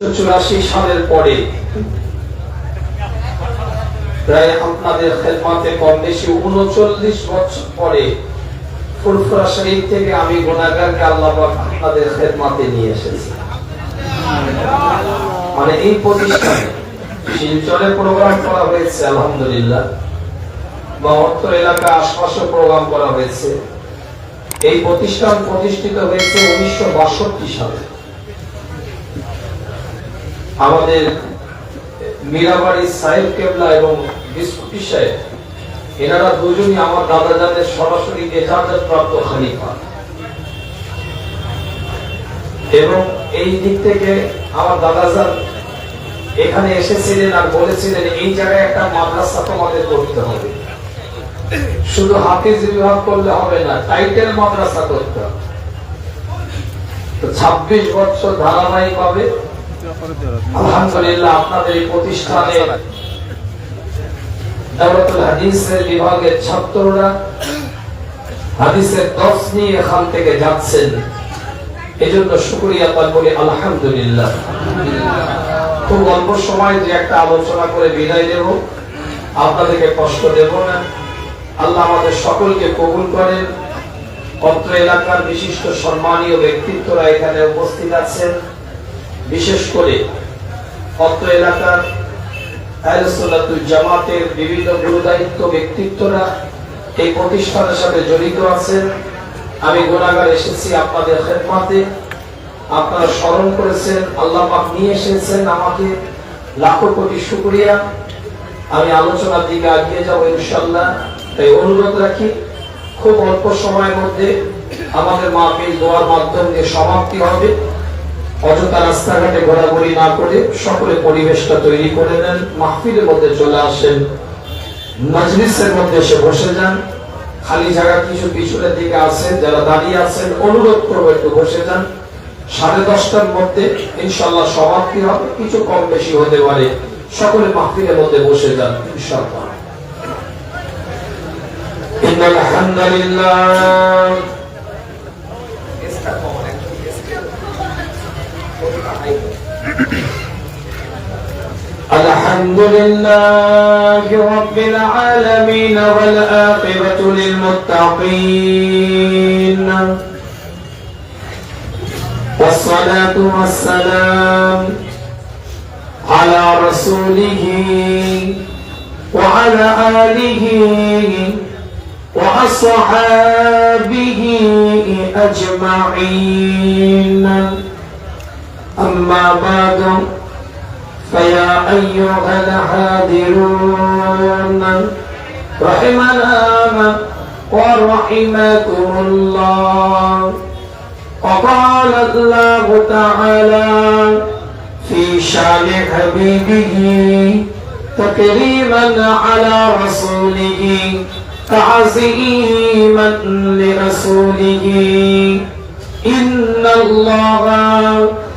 চুরাশি সালের পরে প্রায় আপনাদের কম বেশি উনচল্লিশ বছর পরে ফুরফুরা শরীফ থেকে আমি গুণাগারকে আল্লাহ আপনাদের নিয়ে এসেছি। মানে এই প্রতিষ্ঠানে শিলচরে প্রোগ্রাম করা হয়েছে, আলহামদুলিল্লাহ। বা অর্থ এলাকা আশপাশে প্রোগ্রাম করা হয়েছে। এই প্রতিষ্ঠান প্রতিষ্ঠিত হয়েছে উনিশশো বাষট্টি সালে। আমাদের মীরাবাড়ি সাহেব কেবলা এবং বিস্কুটি সাহেব, এনারা দুজনই আমার দাদা জানের সরাসরি এজাজত প্রাপ্ত খালিফা। এবং এই দিক থেকে আমার দাদাজান এখানে এসেছিলেন আর বলেছিলেন, এই জায়গায় একটা মাদ্রাসা তোমাদের করতে হবে। শুধু হাফিজ বিভাগ করলে হবে না, টাইটেল মাদ্রাসা করতে হবে। ছাব্বিশ বছর ধারাবাহিক ভাবে খুব অল্প সময় যে একটা আলোচনা করে বিদায় দেব আপনাদেরকে কষ্ট দেব না। আল্লাহ আমাদের সকলকে কবুল করেন। অত্র এলাকার বিশিষ্ট সম্মানীয় ব্যক্তিত্বরা এখানে উপস্থিত আছেন। বিশেষ করে অত্র এলাকার জামাতের বিভিন্ন গুরুদায়িত্ব, ব্যক্তিত্বরা এই প্রতিষ্ঠানের সাথে জড়িত আছেন। আমি গুণাগার এসেছি আপনাদের খেদমাতে। আপনারা স্মরণ করেছেন, আল্লাহ পাক নিয়ে এসেছেন আমাকে। লাখো কোটি শুকরিয়া। আমি আলোচনার দিকে আগিয়ে যাব ইনশাল্লাহ তাই অনুরোধ রাখি, খুব অল্প সময়ের মধ্যে আমাদের মাহফিল দোয়ার মাধ্যম দিয়ে সমাপ্তি হবে। অযথা রাস্তাঘাটে ঘোরাঘুরি না করে সকলে পরিবেশটা তৈরি করে নেন মাহফিলের মধ্যে চলে আসেন মজলিসের মধ্যে এসে বসে যান খালি জায়গা কিছু পিছনের দিকে আছেন যারা দাঁড়িয়ে আছেন অনুরোধ করবো একটু বসে যান সাড়ে দশটার মধ্যে ইনশাল্লাহ সমাপ্তি হবে কিছু কম বেশি হতে পারে সকলে মাহফিলের মধ্যে বসে যান ইনশাল্লাহ إن الحمد لله الحمد لله رب العالمين والآخرة للمتقين. والصلاة والسلام على رسوله وعلى آله وأصحابه أجمعين. أما بعد فيا أيها الحاضرون رحمنا ورحمكم الله. وقال الله تعالى في شان حبيبه تكريما على رسوله تعظيما لرسوله. إن الله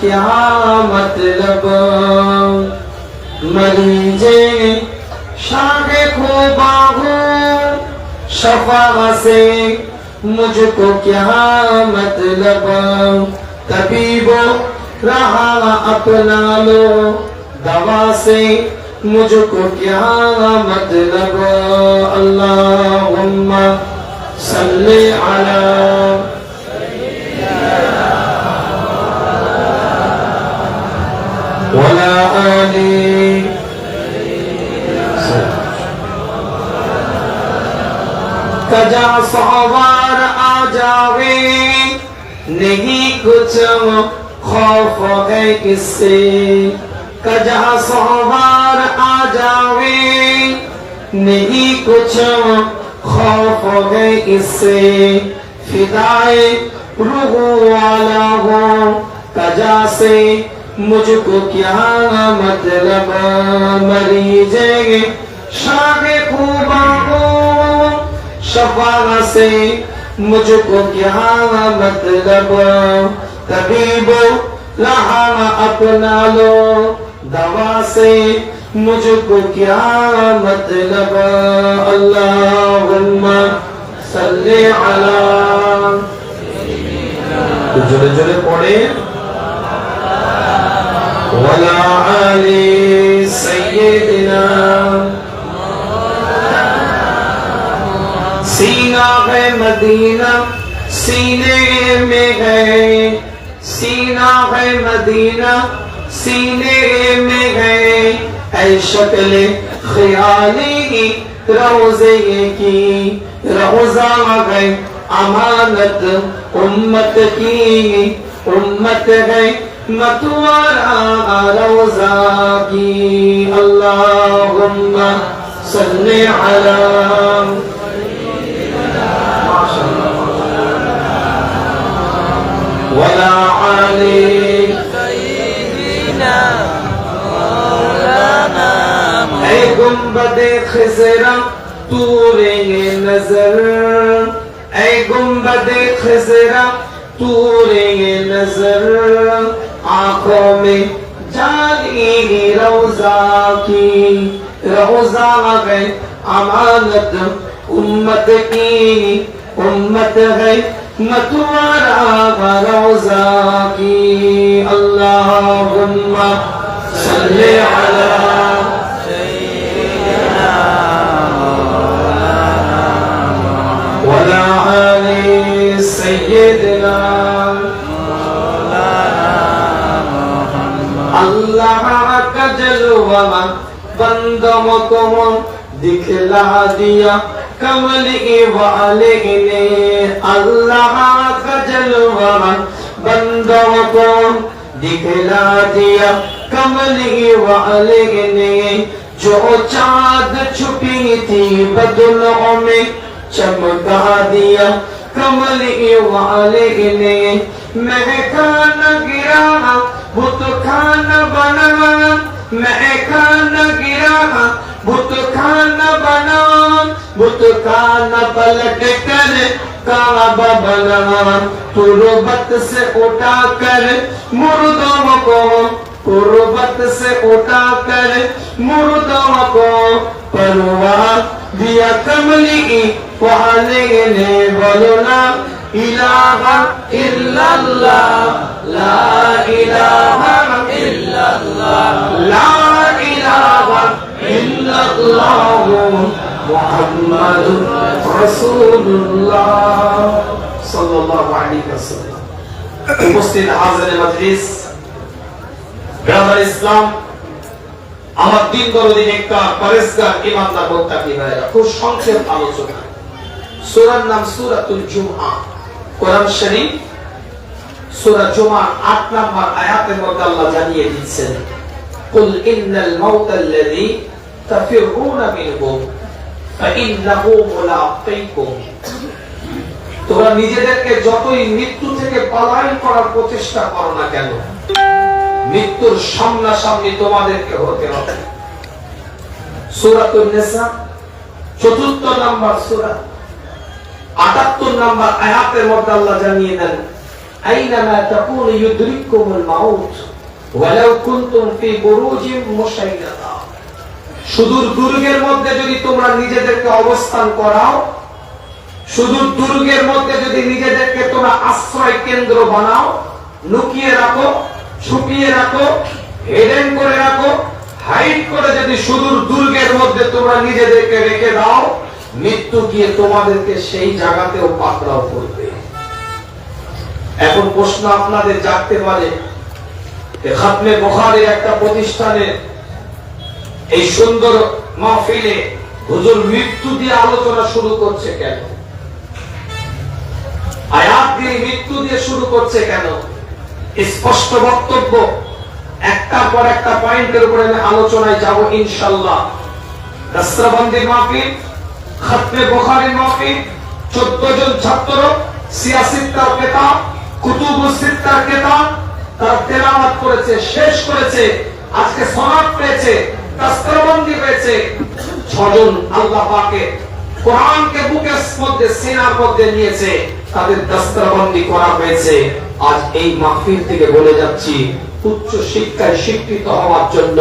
کیا مطلب مریجے شاہ کو باہو شفا سے مجھ کو کیا مطلب؟ طبیبو رہا اپنا لو، دوا سے مجھ کو کیا مطلب؟ اللہم صلی علی ولا آلي کجا سوار آ جاوے. نہیں کچھ خوف ہے کس سے؟ کجا سوار آ جاوے. نہیں کچھ خوف ہے کس سے؟ فدائے روح والا ہو. کجا سے مجھ کو کیا مطلب مریض شاہ خوبا کو شفاہ سے مجھ کو کیا مطلب؟ طبیب لہانا اپنا لو، دوا سے مجھ کو کیا مطلب؟ اللہم صلی علیہ تو جلے جلے پڑے ولا علی سیدنا سینہ ہے مدینہ، سینے میں ہے سینہ ہے مدینہ، سینے میں ہے۔ اے شکل خیالی، روزے کی روزہ ہے، امانت امت کی، امت ہے۔ متونا على وزاقي. اللهم صل على ولا علي سيدنا مولانا اے گنبد خزرہ طور نظر اے گنبد خزرہ طور نظر آنکھوں میں جالی روزہ کی۔ روزہ ہے امانت، امت کی۔ امت ہے متوارا روزہ کی۔ اللہم صلی علی ولا آل سيدنا اللہ کا جلوہ بند مکم دکھلا دیا کملی والے نے اللہ کا جلوہ بند مکم دکھلا دیا کملی والے نے جو چاند چھپی تھی بدلوں میں چمکا دیا کملی والے نے مہکان گرا بت کھانا بنا میں کھانا گرا بھت کھانا بناوا بھت کھانا پلٹ کر کعبہ بناوا تربت سے اٹھا کر مردوں کو، قربت سے اٹھا کر مردوں کو پروا دیا کملی پہانے نے بولنا۔ ইলাহা ইল্লাল্লাহ, লা ইলাহা ইল্লাল্লাহ, লা ইলাহা ইল্লাল্লাহ, মুহাম্মাদুর রাসূলুল্লাহ সাল্লাল্লাহু আলাইহি ওয়াসাল্লাম। উপস্থিত হাজরে মজলিস ব্রাদার ইসলাম, আমার দিন একটা ইমানদার বক্তা কি খুব সংক্ষেপ আলোচনা। সুরার নাম সুরাতুল জুমআ কোরআন শরীফ, সূরা জুমআ 8 নম্বর আয়াতের মধ্যে আল্লাহ জানিয়ে কুল ইন্নাল আল্লাযী তাফিরুনা মিনহু ফাইন্নাহু তোমরা নিজেদেরকে যতই মৃত্যু থেকে পলায়ন করার প্রচেষ্টা করো না কেন, মৃত্যুর সামনাসামনি তোমাদেরকে হতে হবে। সূরাতুন নিসা, চতুর্থ নাম্বার সূরা। 78 নাম্বার আয়াতের মধ্যে আল্লাহ জানিয়ে দেন, আইনামা তাকুনু ইউদরিকুমুল মাউত, ওয়ালাউ কুনতুম ফি বুরুজিন মুশাইয়াদা সুদূর দুর্গের মধ্যে যদি তোমরা নিজেদেরকে অবস্থান করাও, সুদূর দুর্গের মধ্যে যদি নিজেদেরকে তোমরা আশ্রয় কেন্দ্র বানাও, লুকিয়ে রাখো ছুপিয়ে রাখো, হেডেন করে রাখো হাইড করে যদি সুদূর দুর্গের মধ্যে তোমরা নিজেদেরকে রেখে দাও মৃত্যু গিয়ে তোমাদেরকে সেই জায়গাতেও পাকড়াও করবে। এখন প্রশ্ন আপনাদের জাগতে পারে খাতমে বুখারীর একটা প্রতিষ্ঠানে এই সুন্দর মাহফিলে হুজুর মৃত্যু দিয়ে আলোচনা শুরু করছে কেন? আয়াত দিয়ে মৃত্যু দিয়ে শুরু করছে কেন? স্পষ্ট বক্তব্য, একটার পর একটা পয়েন্টের উপরে আমি আলোচনায় যাব ইনশাল্লাহ দস্ত্রবন্দির মাহফিল খতমে বুখারীর মাহফিল 14 জন ছাত্র সিয়াসিত্তার কিতাব কুতুবুস সিত্তার কিতাব, তার তেলাওয়াত করেছে, শেষ করেছে, আজকে সনদ পেয়েছে, দস্ত্রবন্দি পেয়েছে ছজন আল্লাহ পাকে কোরআনকে বুকের মধ্যে, সিনার মধ্যে নিয়েছে, তাদের দস্তরবন্দি করা হয়েছে। আজ এই মাহফিল থেকে বলে যাচ্ছি, উচ্চ শিক্ষায় শিক্ষিত হওয়ার জন্য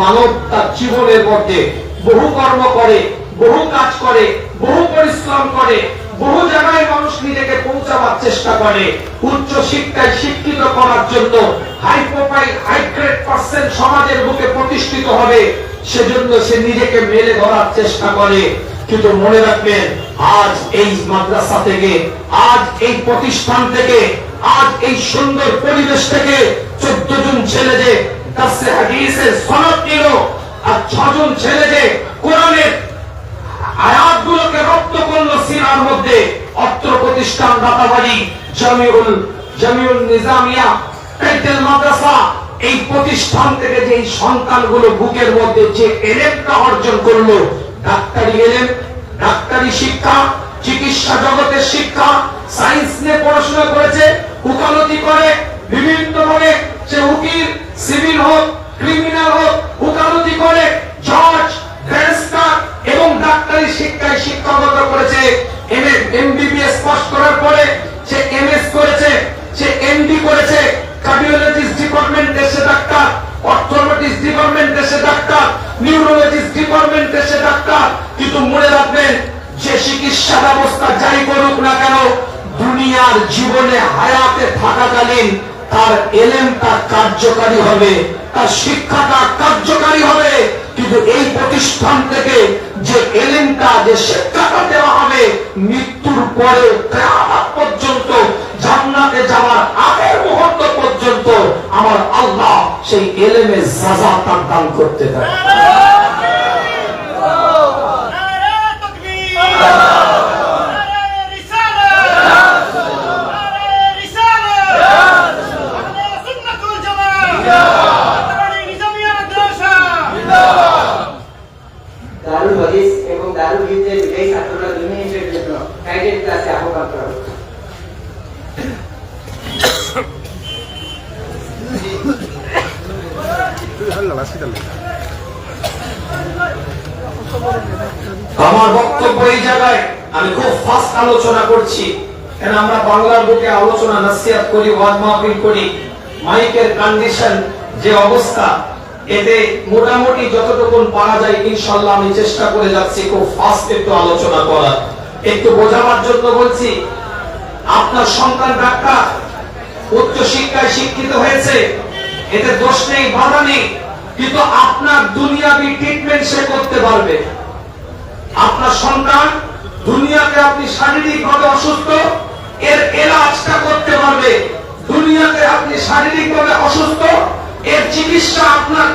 মানব তার জীবনের মধ্যে বহু কর্ম করে বহু কাজ করে, বহু পরিশ্রম করে, বহু জায়গায় মানুষ নিজেকে পৌঁছাবার চেষ্টা করে। উচ্চ শিক্ষায় শিক্ষিত করার জন্য high profile high grade percent সমাজের বুকে প্রতিষ্ঠিত হবে, সেজন্য সে নিজেকে মেলে ধরার চেষ্টা করে। কিন্তু মনে রাখবেন, আজ এই মাদ্রাসা থেকে, আজ এই প্রতিষ্ঠান থেকে, আজ এই সুন্দর পরিবেশ থেকে চোদ্দ জন ছেলে যে দাসে হাদিসের সনদ নিল আর ছজন ছেলে যে কোরআনের আয়াতগুলোকে রপ্ত করল সিনার মধ্যে অত্র প্রতিষ্ঠান দাতাবাড়ি জামিউল জামিউল নিজামিয়া টাইটেল মাদ্রাসা, এই প্রতিষ্ঠান থেকে যে সন্তানগুলো বুকের মধ্যে যে এলেমটা অর্জন করল, ডাক্তারি এলেম, ডাক্তারি শিক্ষা, চিকিৎসা জগতের শিক্ষা, সায়েন্স নিয়ে পড়াশোনা করেছে, উকালতি করে, বিভিন্ন ভাবে সে উকিল, সিভিল হোক পাস করার পরে সে এমএস করেছে, সে এমডি করেছে কার্ডিওলজিস্ট ডিপার্টমেন্টে সে ডাক্তার অর্থোলজিস্ট ডিপার্টমেন্টে সে ডাক্তার নিউরোলজিস্ট ডিপার্টমেন্টে সে ডাক্তার। কিন্তু মনে রাখবেন, যে চিকিৎসা ব্যবস্থা যাই করুক না কেন, দুনিয়ার জীবনে হায়াতে থাকাকালীন তার এলেমটা কার্যকারী হবে, তার শিক্ষাটা কার্যকারী হবে। কিন্তু এই প্রতিষ্ঠান থেকে যে এলেমটা যে শিক্ষাটা দেওয়া হবে, মৃত্যুর পরে কেয়ামত পর্যন্ত, জান্নাতে যাওয়ার আগের মুহূর্ত পর্যন্ত আমার আল্লাহ সেই এলেমে সাজা তার দান করতে পারে। আমার বক্তব্য এই জায়গায়, আমি খুব ফাস্ট আলোচনা করছি। কেন আমরা বাংলার বুকে আলোচনা, নাসিয়াত করি, ওয়াজ মাহফিল করি, মাইকের কন্ডিশন যে অবস্থা, এতে মোটামুটি যতটুকু পারা যায় ইনশাল্লাহ আমি চেষ্টা করে যাচ্ছি খুব ফাস্ট একটু আলোচনা করার। একটু বোঝাবার জন্য বলছি, আপনার সন্তান ডাক্তার, উচ্চ শিক্ষায় শিক্ষিত হয়েছে, এতে দোষ নেই, বাধা নেই, কিন্তু আপনার দুনিয়াবি ট্রিটমেন্ট সে করতে পারবে। আপনার সন্তান দুনিয়াতে আপনি শারীরিক ভাবে অসুস্থ, এর এলাজটা করতে পারবে। দুনিয়াতে আপনি শারীরিক ভাবে অসুস্থ, এর চিকিৎসা আপনার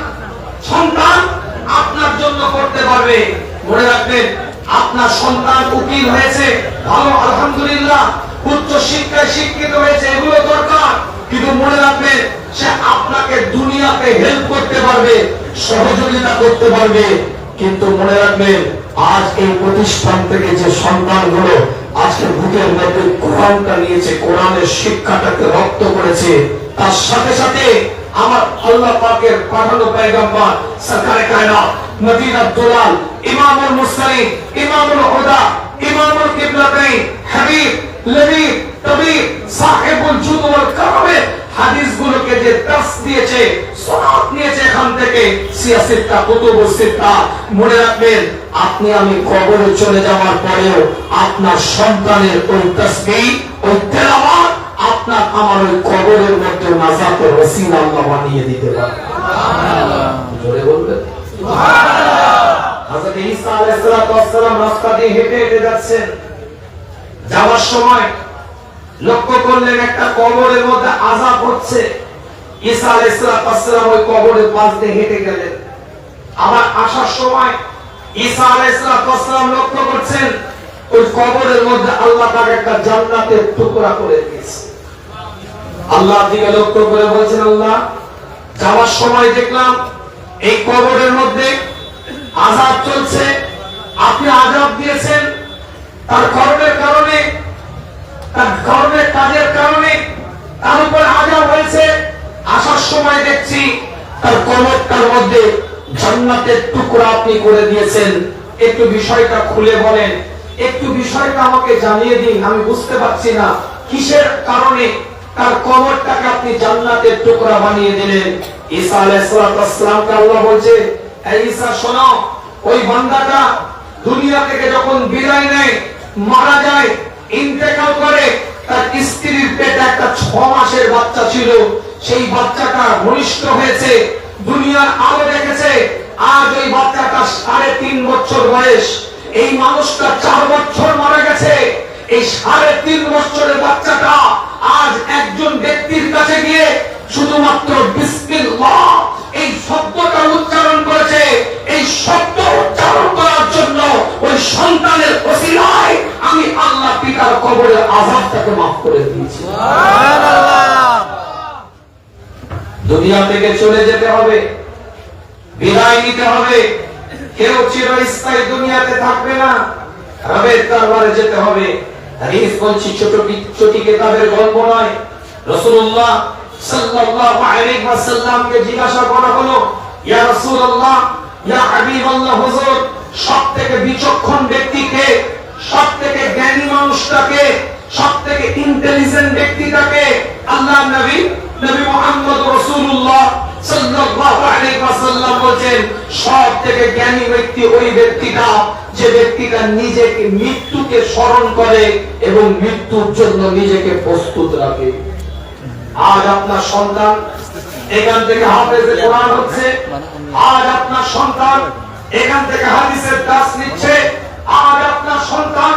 সন্তান আপনার জন্য করতে পারবে। মনে রাখবেন, আপনার সন্তান উকিল হয়েছে, ভালো, আলহামদুলিল্লাহ, উচ্চ শিক্ষায় শিক্ষিত হয়েছে, এগুলো দরকার। কিন্তু মনে রাখবেন, সে আপনাকে দুনিয়াতে হেল্প করতে পারবে, সহযোগিতা করতে পারবে। কিন্তু মনে রাখবেন আজ এই প্রতিষ্ঠান থেকে যে সন্তানগুলো আজকে বুকের মধ্যে কোরআনটা নিয়েছে, কোরআনের শিক্ষাটাকে রপ্ত করেছে, তার সাথে সাথে আমার আল্লাহ পাকের পাঠানো পয়গম্বর, সরকারে কায়নাত নবীন আব্দুল্লাহ ইমামুল মুসলিম ইমামুল হুদা ইমামুল কিবলাতাইন হাবিব, লবিব, তবিব, সাহেবুল জুদ ওয়াল কারামের হাদিসগুলোকে যে দাস দিয়েছে সনদ নিয়েছে এখান থেকে। কুতুব সিত্তা মনে রাখবেন আপনি আমি কবরে চলে যাওয়ার পরেও আপনার সন্তানের ওই তাসবিহ ওই তেলাওয়াত আপনার আমার ওই কবরের মধ্যে ওসিলা আল্লাহ বানিয়ে দিতে পারে। জোরে বলবেন? হযরত ঈসা আলাইহিস সালাম রাস্তা দিয়ে হেঁটে হেঁটে যাচ্ছেন। যাওয়ার সময় লক্ষ্য করলেন একটা কবরের মধ্যে আজাব হচ্ছে। ঈসা আলাইহিস সালাম ওই কবরের পাশ দিয়ে হেঁটে গেলেন। আবার আসার সময় ঈসা আলাইহিস সালাম লক্ষ্য করছেন, ওই কবরের মধ্যে আল্লাহ পাক একটা জান্নাতের টুকরা করে দিয়েছে। আল্লাহ দিকে লক্ষ্য করে বলছেন, আল্লাহ, যাওয়ার সময় দেখলাম এই কবরের মধ্যে আজাব চলছে। আপনি আজাব দিয়েছেন। তার কর্মের কারণে, তার কর্মের কাজের কারণে তার উপর আজাব হয়েছে। সময় দেখছি, তার কবরটার মধ্যে জান্নাতের টুকরা আপনি করে দিয়েছেন। একটু বিষয়টা খুলে বলেন। একটু বিষয়টা আমাকে জানিয়ে দিন, আমি বুঝতে পারছি না। কিসের কারণে তার কবরটাকে আপনি জান্নাতের টুকরা বানিয়ে দিলেন? ঈসা আলাইহিসসালামকে আল্লাহ বলছে এই ঈসা, শোনো, ওই বান্দাটা দুনিয়া থেকে যখন বিদায় নেয়, মারা যায়, ইন্তেকাল করে, তার স্ত্রীর পেটে একটা ছ মাসের বাচ্চা ছিল। সেই বাচ্চাটা ঘনিষ্ঠ হয়েছে, দুনিয়ার আলো দেখেছে। আজ ওই বাচ্চাটা সাড়ে তিন বছর বয়স। এই মানুষটা চার বছর মারা গেছে। এই সাড়ে তিন বছরের বাচ্চাটা আজ একজন ব্যক্তির কাছে গিয়ে শুধুমাত্র বিসমিল্লাহ এই শব্দটা উচ্চারণ করেছে। এই শব্দ উচ্চারণ করার জন্য ওই সন্তানের ওসিলায় আমি আল্লাহ পিতার কবরের আজাবটাকে মাফ করে দিয়েছি। দুনিয়া থেকে চলে যেতে হবে। বিদায় নিতে হবে। কেউ চিরস্থায়ী দুনিয়াতে থাকবে না। রবের দরবারে যেতে হবে। হাদিস বলছি, ছোট ছোট কিতাবের গল্প নয়। রাসূলুল্লাহ সাল্লাল্লাহু আলাইহি ওয়াসাল্লামকে জিজ্ঞাসা করা হলো, ইয়া রাসূলুল্লাহ, ইয়া হাবিবাল্লাহ হুজুর, সবথেকে বিচক্ষণ ব্যক্তিকে সবথেকে জ্ঞানী মানুষটাকে সবথেকে ইন্টেলিজেন্ট ব্যক্তিটাকে আল্লাহ নবী নবী মুহাম্মদ রাসূলুল্লাহ সাল্লাল্লাহু আলাইহি ওয়াসাল্লাম বলেন সব থেকে জ্ঞানী ব্যক্তি ওই ব্যক্তিটা যে ব্যক্তিটা নিজেকে মৃত্যুকে স্মরণ করে এবং মৃত্যুর জন্য নিজেকে প্রস্তুত রাখে। আজ আপনার সন্তান এখান থেকে হাফেজে কোরআন হচ্ছে, আজ আপনার সন্তান এখান থেকে হাদিসের দাস নিচ্ছে, আজ আপনার সন্তান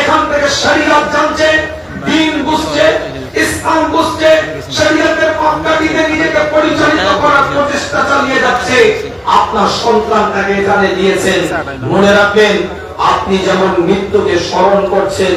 এখান থেকে শরীয়ত জানছে, দিন বুঝছে ইসলাম বুঝতে শরীয়তের পদ্ধতিতে নিজেকে পরিচালিত করার প্রচেষ্টা চালিয়ে যাচ্ছে। আপনার সন্তানটাকে এখানে দিয়েছেন। মনে রাখবেন, আপনি যেমন মৃত্যুকে স্মরণ করছেন